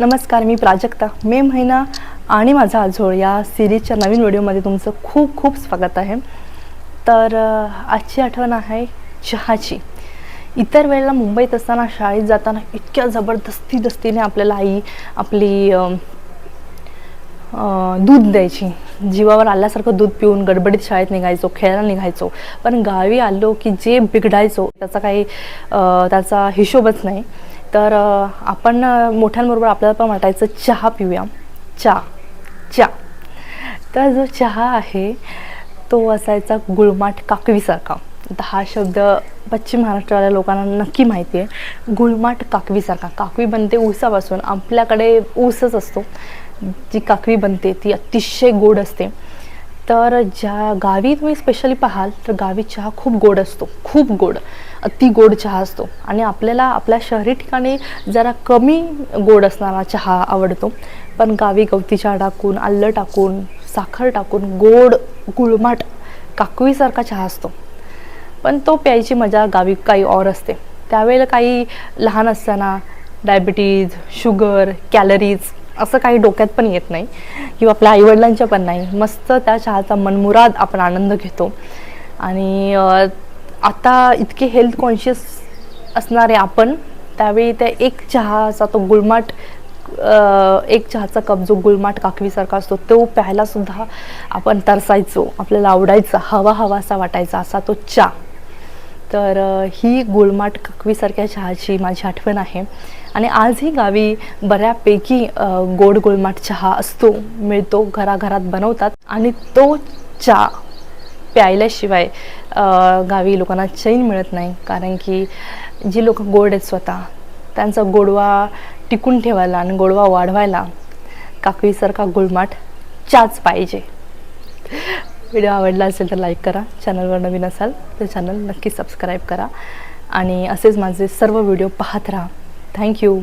नमस्कार मी प्राजक्ता. मे महिना आणि माझा आझोळ या सिरीजच्या नवीन व्हिडिओमध्ये तुमचं खूप खूप स्वागत आहे. तर आजची आठवण आहे चहाची. इतर वेळेला मुंबईत असताना शाळेत जाताना इतक्या जबरदस्ती दस्तीने आपल्याला आई आपली दूध द्यायची. जीवावर आल्यासारखं दूध पिऊन गडबडीत शाळेत निघायचो खेळायला निघायचो. पण गावी आलो की जे बिघडायचो त्याचा काही त्याचा हिशोबच नाही. तर आपण मोठ्यांबरोबर आपल्याला पण वाटायचं चहा पिऊया. चहा. चहा. तर जो चहा आहे तो असायचा गुळमाट काकवीसारखा. आता हा शब्द पश्चिम महाराष्ट्रातल्या लोकांना नक्की माहिती आहे. गुळमाट काकवीसारखा. काकवी बनते ऊसापासून. आपल्याकडे ऊसच असतो. जी काकवी बनते ती अतिशय गोड असते. तर ज्या गावी तुम्ही स्पेशली पाहाल तर गावी चहा खूप गोड असतो खूप गोड अति गोड चहा असतो. आणि आपल्याला आपल्या शहरी ठिकाणी जरा कमी गोड असणारा चहा आवडतो. पण गावी गवती चहा टाकून आल्लं टाकून साखर टाकून गोड गुळमाट काकवीसारखा चहा असतो. पण तो प्यायची मजा गावी काही और असते. त्यावेळेला काही लहान असताना डायबिटीज शुगर कॅलरीज असं काही डोक्यात पण येत नाही. किंवा आपल्या आईवडिलांच्या पण नाही. मस्त त्या चहाचा मनमुराद आपण आनंद घेतो. आणि आता इतके हेल्थ कॉन्शियस असणारे आपण त्यावेळी त्या एक चहाचा तो गुळमाट एक चहाचा कप जो गुळमाट काकवीसारखा असतो तो प्यायलासुद्धा आपण तरसायचो. आपल्याला आवडायचा हवा हवासा वाटायचा असा तो चहा. तर ही गुळमाट काकवीसारख्या चहाची माझी आठवण आहे. आणि आजही गावी बऱ्यापैकी गोड गुळमाट चहा असतो मिळतो घराघरात बनवतात. आणि तो चहा प्यायल्याशिवाय गावी लोकांना चैन मिळत नाही. कारण की जी लोक गोड आहेत स्वतः त्यांचा गोडवा टिकून ठेवायला आणि गोडवा वाढवायला काकवीसारखा गुळमाट चाच पाहिजे. व्हिडिओ आवडला असेल तर लाईक करा. चॅनलवर नवीन असाल तर चॅनल नक्की सबस्क्राईब करा. आणि असेच माझे सर्व व्हिडिओ पाहत राहा. थँक्यू